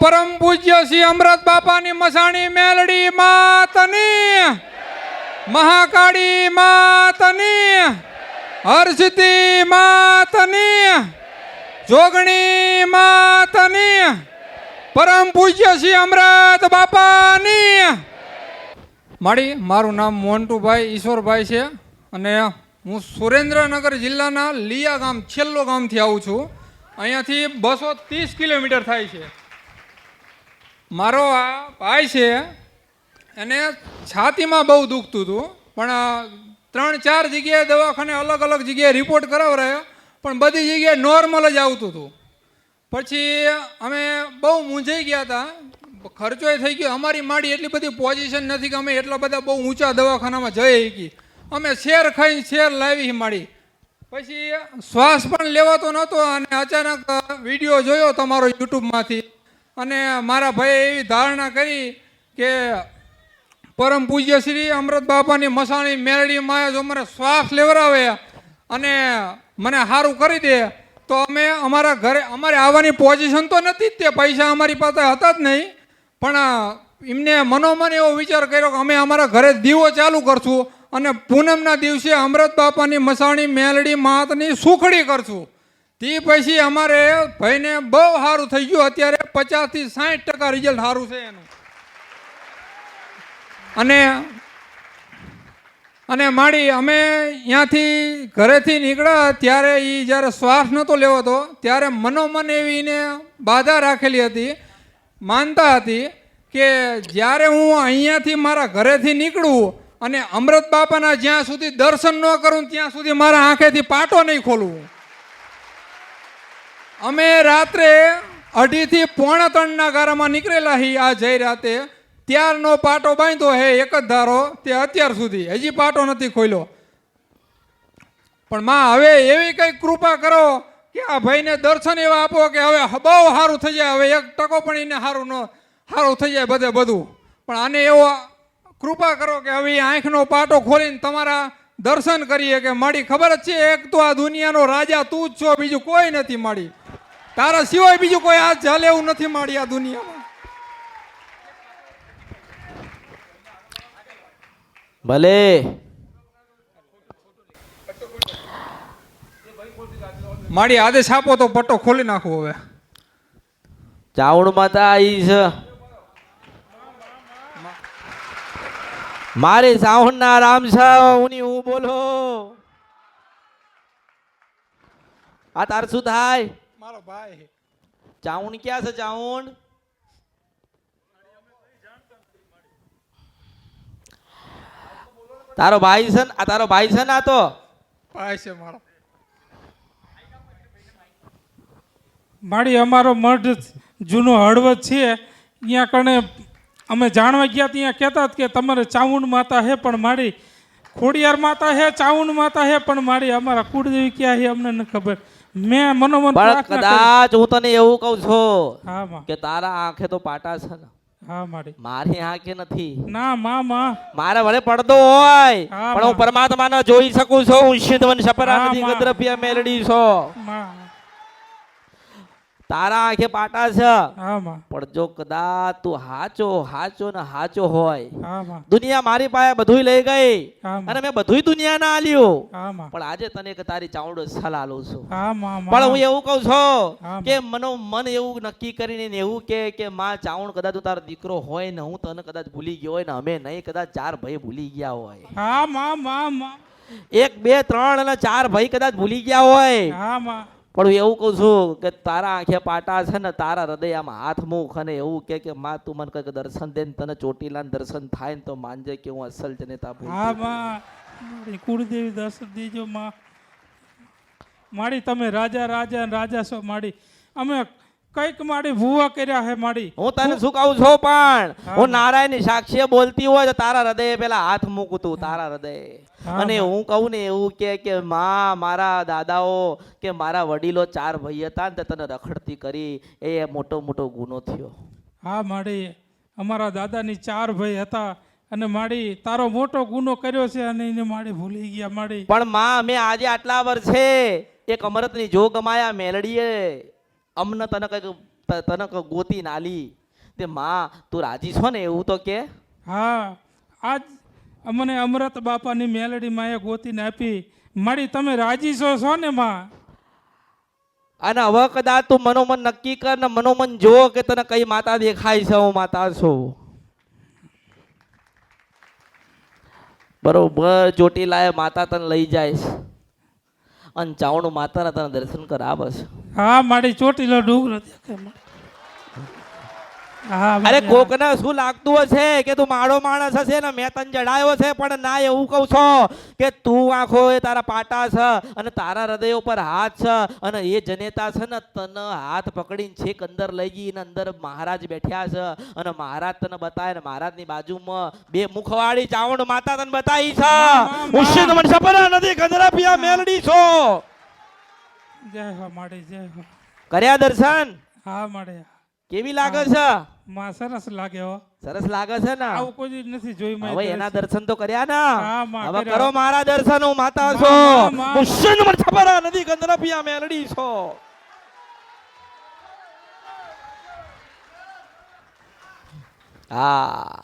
પરમ પૂજ્ય શ્રી અમૃત બાપાની મસાણી મેલડી માતની. મહાકાળી માતની. હરસિદ્ધિ માતની. જોગણી માતની. પરમ પૂજ્ય શ્રી અમૃત બાપાની. મારી મારું નામ મોન્ટુભાઈ ઈશ્વરભાઈ છે અને હું સુરેન્દ્રનગર જિલ્લાના લીયા ગામ છેલ્લો ગામથી આવું છું. અહીંયાથી બસો ત્રીસ કિલોમીટર થાય છે. મારો આ ભાઈ છે, એને છાતીમાં બહુ દુખતું હતું, પણ ત્રણ ચાર જગ્યાએ દવાખાને અલગ અલગ જગ્યાએ રિપોર્ટ કરાવરાયો પણ બધી જગ્યાએ નોર્મલ જ આવતું હતું. પછી અમે બહુ મૂંઝાઈ ગયા હતા ખર્ચોય થઈ ગયો, અમારી માડી એટલી બધી પોઝિશન નથી કે અમે એટલા બધા બહુ ઊંચા દવાખાનામાં જઈ શકી અમે શેર ખાઈને શેર લાવી માડી. પછી શ્વાસ પણ લેવાતો નહોતો અને અચાનક વીડિયો જોયો તમારો યુટ્યુબમાંથી અને મારા ભાઈએ એવી ધારણા કરી કે પરમ પૂજ્ય શ્રી અમૃત બાપાની મસાણી મેરડી માં જો મને શ્વાસ લેવરાવે અને મને સારું કરી દે, તો અમે અમારા ઘરે, અમારે આવવાની પોઝિશન તો નથી જ તે, પૈસા અમારી પાસે હતા જ નહીં. પણ એમને મનોમન એવો વિચાર કર્યો કે અમે અમારા ઘરે દીવો ચાલુ કરશું અને પૂનમના દિવસે અમૃત બાપાની મસાણી મેલડી માતની સુખડી કરશું. તે પછી અમારે ભાઈને બહુ સારું થઈ ગયું. અત્યારે પચાસથી સાઠ ટકા રિઝલ્ટ સારું છે એનું. અને અને માડી અમે ત્યાંથી ઘરેથી નીકળ્યા ત્યારે એ જ્યારે શ્વાસ નહોતો લેવાતો, ત્યારે મનોમન એવી એને બાધા રાખેલી હતી, માનતા હતી કે જ્યારે હું અહીંયાથી મારા ઘરેથી નીકળું અને અમૃત બાપાના જ્યાં સુધી દર્શન ન કરું ત્યાં સુધી મારા આંખેથી પાટો નહીં ખોલવું અમે રાત્રે અઢીથી પોણા ત્રણના ગારામાં નીકળેલા હી આ જઈ રાતે. ત્યારનો પાટો બાંધ્યો હે, એક જ ધારો, તે અત્યાર સુધી. હજી પાટો નથી ખોલ્યો. પણ માં, હવે એવી કંઈક કૃપા કરો કે આ ભાઈને દર્શન એવા આપો કે હવે બહુ સારું થઈ જાય. હવે એક ટકો પણ એને સારું ન સારું થઈ જાય બધે બધું. પણ આને એવો કૃપા કરો કે હવે આંખનો પાટો ખોલીને તમારા દર્શન કરીએ કે માડી. ખબર જ છે, એક તો આ દુનિયાનો રાજા તું જ છો, બીજું કોઈ નથી માડી. તારા સિવાય બીજું કોઈ આ ચાલે એવું નથી માડી આ દુનિયામાં. ભલે. માડી આદેશ આપો તો પટ્ટો ખોલી નાખો હવે. ચાવણ માતા આવી છે. મારે સાવણ ના રામ ઉની હું બોલો? આ તાર શું થાય? મારો ભાઈ ચાવણ ક્યાં છે ચાવણ તારો ભાઈ છે આ તારો ભાઈ છે ને આ તો? ભાઈ છે મારો. માડી અમારો મઢ જૂનો હળવદ છે. અહીંયા કણે અમે જાણવા ગયા ત્યાં કહેતા કે તમારે ચાવુંડ માતા હે પણ મારી ખોડિયાર માતા હે ચાઉન માતા હે પણ મારી અમારા કુળદેવી ક્યાં હે અમને ન ખબર. મેં મનોમન પણ કદાચ હું તને એવું કહું છું હા માં. કે તારા આંખે તો પાટા છે ને. હા મારી. મારી આંખે નથી. ના મા મા. મારે વળે પડદો હોય. પણ હું. પરમાત્માને જોઈ શકું છું. હું સિદ્ધવન સપરા નથી ગદ્રપિયા મેલડી છો. માં. તારા આંખે પાટા છે. પણ જો કદાચ તું હાચો હાચો ને હાચો હોય. દુનિયા મારી પાસે બધું લઈ ગઈ. અને માં મેં બધુંય દુનિયાના આલ્યું. હા પણ આજે તને એક તારી ચાવડો સલાહ છું. પણ હું એવું કહું છું કે મનો મન એવું નક્કી કરીને ને એવું કે કે માં ચાવણ કદાચ તું તારો દીકરો હોય ને હું તને કદાચ ભૂલી ગયો હોય ને અમે નહીં કદાચ ચાર ભાઈ ભૂલી ગયા હોય. હા માં માં માં એક બે ત્રણ અને ચાર ભાઈ કદાચ ભૂલી ગયા હોય. હા માં પણ હું એવું કહું છું કે તારા આંખે પાટા છે ને તારા હૃદય આમ હાથ મુખ અને એવું કે કે માં તું મને કંઈક દર્શન દે ને તને ચોટીલાના દર્શન થાય ને તો માનજે કે હું અસલ જનેતા હા માં કુળદેવી દર્શન દીજો માં. માડી તમે રાજા રાજા રાજા છો માડી અમે કંઈક મારી ભૂવા કર્યા હે મારી. હું તને શું કહું છું પણ હા, નારાયણની સાક્ષી બોલતી હોય તો તારા હૃદય પેલા હાથ મૂકું તું તારા હૃદય. અને હું. કહું ને એવું કે કે માં મારા દાદાઓ કે મારા વડીલો ચાર ભાઈ હતા ને તને રખડતી કરી. એ મોટો મોટો ગુનો થયો. હા માડી અમારા દાદાની ચાર ભાઈ હતા અને માડી તારો મોટો ગુનો કર્યો છે અને એને માડી ભૂલી ગયા માડી પણ માં મેં આજે આટલા વર્ષે એક અમરતની જો કમાયા મેલડીએ. અમને તને કંઈક તને ક- ગોતી નાલી. તે માં તું રાજી છો ને? એવું તો કે. હા આજ અમને અમૃત બાપાની મેલડી માએ ગોતીને આપી મારી તમે રાજી છો છો ને માં? અને હવે કદાચ તું મનોમન નક્કી કર ને મનોમન જો કે તને કઈ માતા દેખાય છે હું માતા છું. બરોબર ચોટીલાએ માતા તને લઈ જાય છે. અને ચાવણું માતાના તને દર્શન કરાવે છે. હા મારી ચોટીલો ડુંગરો દેખાય અરે કોકને શું લાગતું હશે કે તું મારો માણસ હશે ને મેં તને જડાયો છે? પણ ના એવું કહું છો કે તું આંખો એ તારા પાટા છે અને તારા હૃદય ઉપર હાથ છે અને એ જનેતા છે ને તને હાથ પકડીને છેક અંદર લઈ ગઈ ને અંદર મહારાજ બેઠ્યા છે અને મહારાજ તને બતાવે ને મહારાજની બાજુમાં બે મુખવાળી ચાવણ માતા તને બતાવી છે. સપના નથી પિયા મેલડી છો. જય હો માડી જય હો. કર્યા દર્શન? હા માડે. કેવી લાગે છે? માં સરસ લાગે હો. સરસ લાગે છે ને? આવું કોઈ નથી મેં હવે એના દર્શન તો કર્યા ને? હવે કરો મારા દર્શન હું માતા છો. માં, માં, મુશ્ચિત મને ખબર આ મેલડી છો. હા.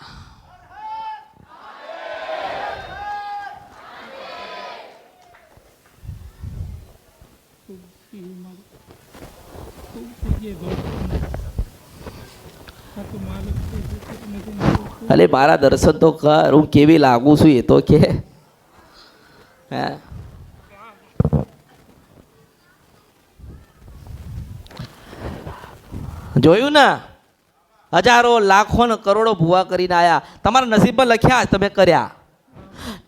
અલે, મારા દર્શન તો કર, હું કેવી લાગુ છું એ તો કે. જોયું ને? હજારો, લાખો ને કરોડો ભૂવા કરીને આયા. તમારા નસીબમાં લખ્યા તમે કર્યા.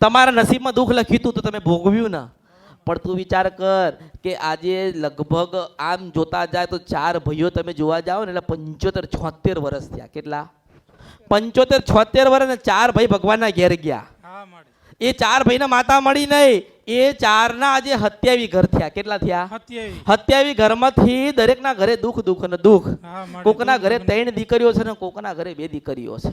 તમારા નસીબમાં દુઃખ લખ્યું હતું તો તમે ભોગવ્યું ને. પણ તું વિચાર કર કે આજે લગભગ આમ જોતા જાય તો ચાર ભાઈઓ તમે જોવા જાઓ ને એટલે પંચોતેર, છોતેર વર્ષ થયા. કેટલા? પંચોતેર, છોતેર વર્ષ ને ચાર ભાઈ ભગવાનના ઘેર ગયા. એ ચાર ભાઈના માતા મળી નહીં એ ચારના આજે હત્યાવી ઘર થયા. કેટલા થયા? હત્યાવી. માંથી ઘરમાંથી દરેકના ઘરે દુઃખ દુઃખ અને દુઃખ. કોકના ઘરે ત્રણ દીકરીઓ છે ને કોકના ઘરે બે દીકરીઓ છે.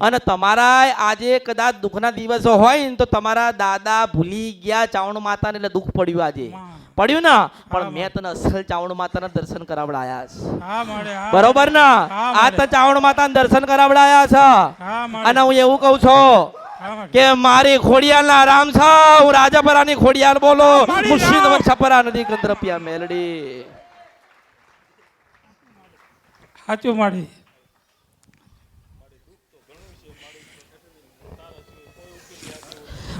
અને તમારા આજે કદાચ દુઃખના દિવસો હોય ને તો તમારા દાદા ભૂલી ગયા ચાવણ માતાને એટલે દુઃખ પડ્યું આજે. પડ્યું ને? પણ મેં તને અસલ ચાવણ માતાના દર્શન કરાવડાયા છે. બરોબર ને? આ તો ચાવણ માતાના દર્શન કરાવડાયા છે. અને હું એવું કહું છું કે મારી ખોડિયાલના આરામ છે હું રાજાપરાની ખોડિયાલ બોલો. છપરા નદી કંદ્રપિયા મેલડી. સાચું માડી.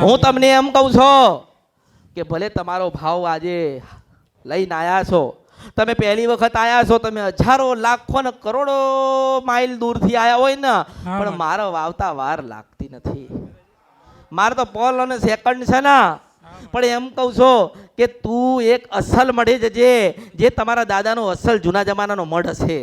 હું તમને એમ કહું છું કે ભલે તમારો ભાવ આજે લઈને આયા છો તમે પહેલી વખત આયા છો તમે હજારો લાખો ને કરોડો માઇલ દૂરથી આયા હોય ને પણ મારો વાવતા વાર લાગતી નથી. મારે તો પોલ અને સેકન્ડ છે ને. પણ એમ કહું છું કે તું એક અસલ મળી જજે જે તમારા દાદાનો અસલ જૂના જમાનાનો મઢ હશે.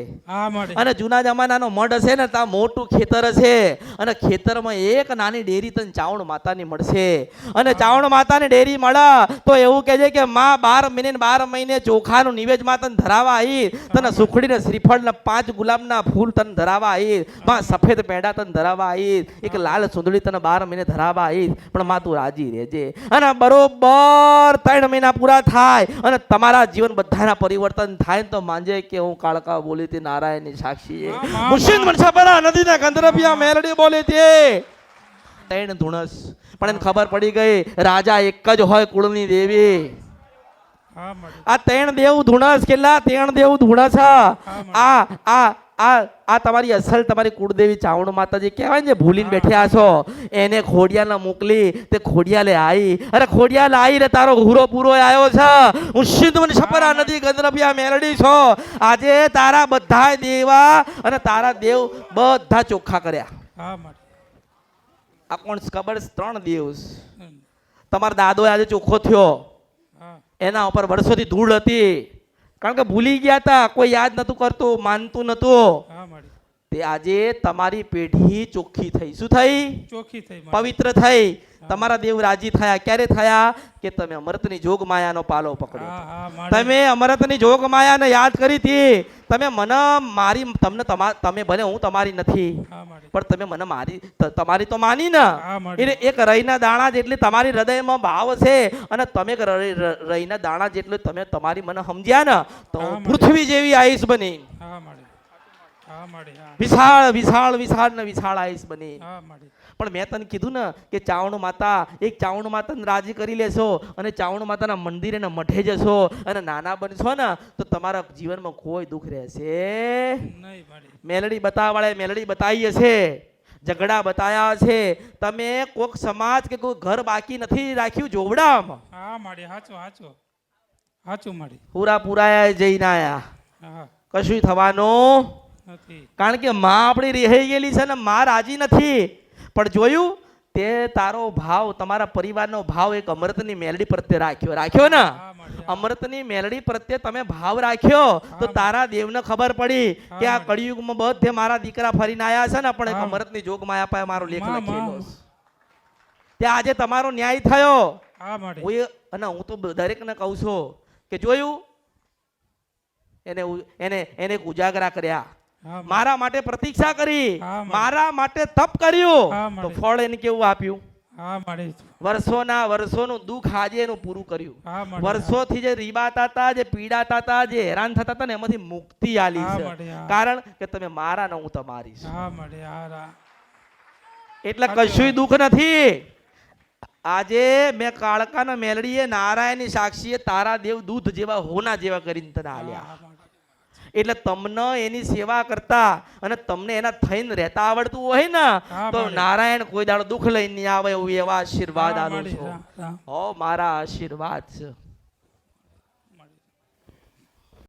અને જૂના જમાનાનો મઢ હશે ને ત્યાં મોટું ખેતર હશે. અને ખેતરમાં એક નાની ડેરી તને ચાવણ માતાની મળશે. અને ચાવણ માતાની ડેરી મળે તો એવું કહેજે કે માં બાર મહિને ને બાર મહિને ચોખાનું નિવેજમાં તને ધરાવા આવી તને સુખડીને શ્રીફળ ને પાંચ ગુલાબના ફૂલ તને ધરાવા આવી માં સફેદ પેડા તને ધરાવા આવી એક લાલ સુંદડી તને બાર મહિને ધરાવા આવી પણ માં તું રાજી રહેજે. અને બરોબર ત્રણ મહિના પૂરા થાય અને તમારા જીવન બધાના પરિવર્તન થાય ને તો માંજે કે હું કાળકા બોલી હતી નારાયણની સાક્ષી હા, મનસાપરા નદીના ગંધરપિયા મેલડી બોલી તે ત્રણ ધુણસ. પણ એને ખબર પડી ગઈ રાજા એક જ હોય કુળની દેવી. આ ત્રણ દેવ ધુણસ કેટલા? ત્રણ દેવ ધુણસ આ આ આ આ તમારી અસલ તમારી કુળદેવી ચાવણ માતાજી કહેવાય ને ભૂલીને બેઠ્યા છો. એને ખોડિયાને મોકલી તે ખોડિયાલે આવી અરે ખોડિયાલે આવી રે તારો હુરો પૂરો આવ્યો છે. હું સિંધુ મને છપરા નદી ગંદરભિયા મેલડી છો. આજે તારા બધા દેવા અને તારા દેવ બધા ચોખ્ખા કર્યા. આ કોણ ખબર? ત્રણ દેવ તમારા દાદો આજે ચોખ્ખો થયો. એના ઉપર વર્ષોથી ધૂળ હતી. કારણ કે ભૂલી ગયા હતા કોઈ યાદ નતું કરતું માનતું નતું. તે આજે તમારી પેઢી ચોખ્ખી થઈ. શું થઈ? ચોખ્ખી થઈ પવિત્ર થઈ. તમારા દેવ રાજી થયા. ક્યારે થયા? કે તમે અમૃતની જોગ માયાનો પાલો પકડ્યો તમે અમૃતની જોગ માયાને યાદ કરી હતી. તમે મને મારી તમને તમા ભલે હું તમારી નથી. પણ તમે મને મારી તમારી તો માની ને. એટલે એક રહીના દાણા જેટલી તમારી હૃદયમાં ભાવ છે અને તમે રહીના દાણા જેટલું તમે તમારી મને સમજ્યા ને તો હું પૃથ્વી જેવી આયુષ બની. વિશાળ વિશાળ વિશાળ ને વિશાળ આઈશ બની. પણ મેં તને કીધું ને કે ચાવણ માતા એક ચાવણ માતાને રાજી કરી લેશો અને ચાવણ માતાના મંદિરે ને મઠે જશો અને નાના બનશો ને તો તમારા જીવનમાં કોઈ દુઃખ રહેશે? મેલડી બતાવવાળે મેલડી બતાવી હશે. ઝઘડા બતાયા છે તમે કોક સમાજ કે કોઈ ઘર બાકી નથી રાખ્યું જોવડામાં? હા માડી હાચો હાચો હાચું માડી. પૂરા પૂરાયા જઈને આયા. કશું થવાનું? કારણ કે માં આપણી રહી ગયેલી છે ને માં રાજી નથી. પણ જોયું તે તારો ભાવ તમારા પરિવારનો ભાવ એક અમૃતની મેલડી પ્રત્યે રાખ્યો. રાખ્યો ને? અમૃતની મેલડી પ્રત્યે તમે ભાવ રાખ્યો. તો તારા દેવને ખબર પડી કે આ કળિયુગમાં બધે મારા દીકરા ફરીને આવ્યા છે ને પણ એક અમૃતની જોગ માયા પાસે મારો લેખ લખેલો માં. આજે તમારો ન્યાય થયો. હું અને હું તો દરેકને કહું છું કે જોયું? એને એને એને ઉજાગરા કર્યા. મારા માટે પ્રતીક્ષા કરી મારા માટે તપ કર્યું તો ફળ એને કેવું આપ્યું? વર્ષોના વર્ષોનું દુઃખ આજે એનું પૂરું કર્યું. વર્ષોથી જે રીબાતા હતા જે પીડાતા હતા જે હેરાન થતા હતા ને એમાંથી મુક્તિ આલી છે. કારણ કે તમે મારા ને હું તમારી એટલે કશું દુઃખ નથી. આજે મેં કાળકાના મેલડીએ નારાયણની સાક્ષીએ તારા દેવ દૂધ જેવા હોના જેવા કરીને તને આલ્યા. એટલે તમને એની સેવા કરતા અને તમને એના થઈને રહેતા આવડતું હોય ને તો નારાયણ કોઈ દાડો દુઃખ લઈને આવે એવું એવા આશીર્વાદ હા, છે. હો મારા આશીર્વાદ છે.